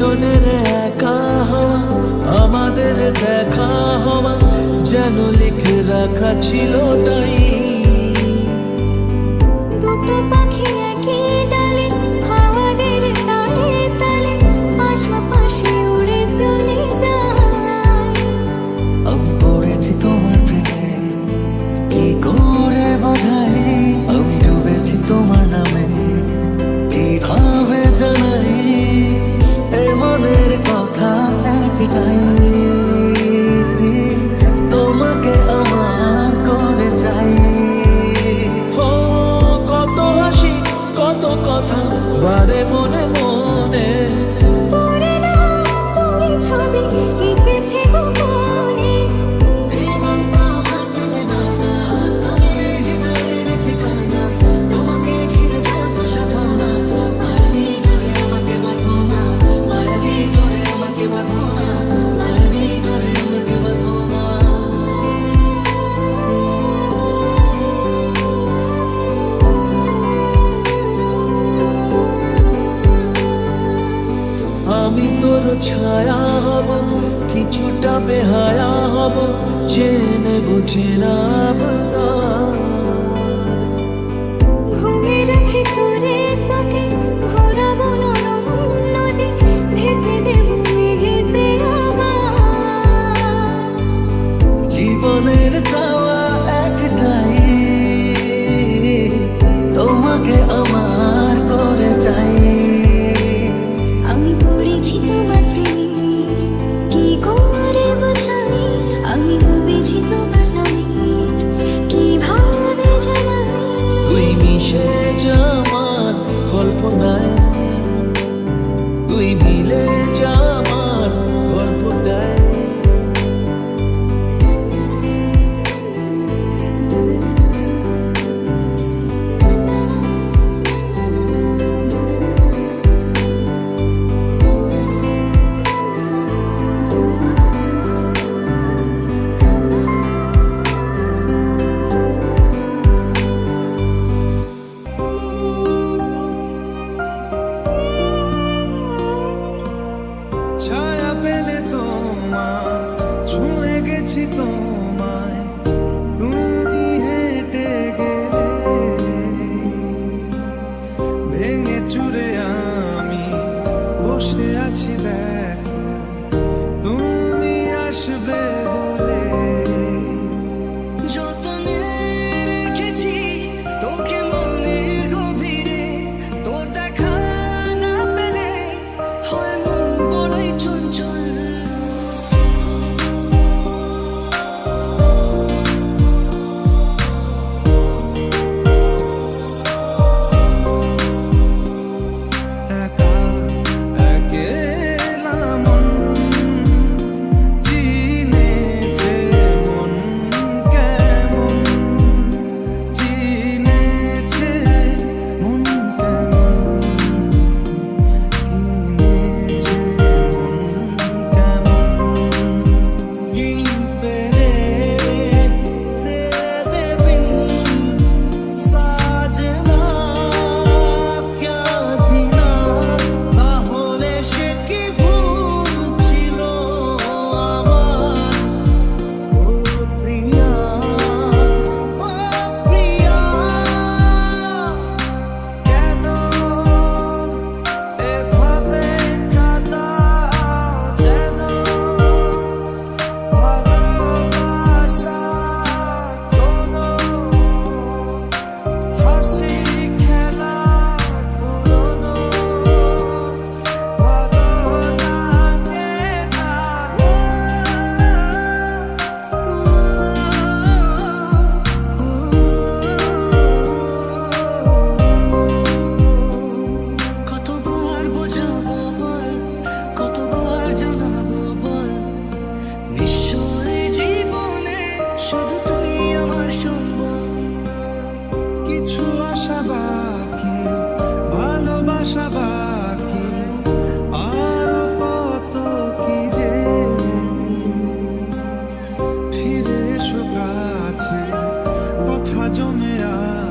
দুজনের একা হওয়া আমাদের দেখা হওয়া যেন লিখে রাখা ছিল তাই। ছায়া হব কিছুটা বেহায়া হব জেনে বুঝে না কীভাবে জানাই তুই কল্পনা কিছু আশা বাকি ভালোবাসা বাকি আর কত কি ফিরে কথা জমে আর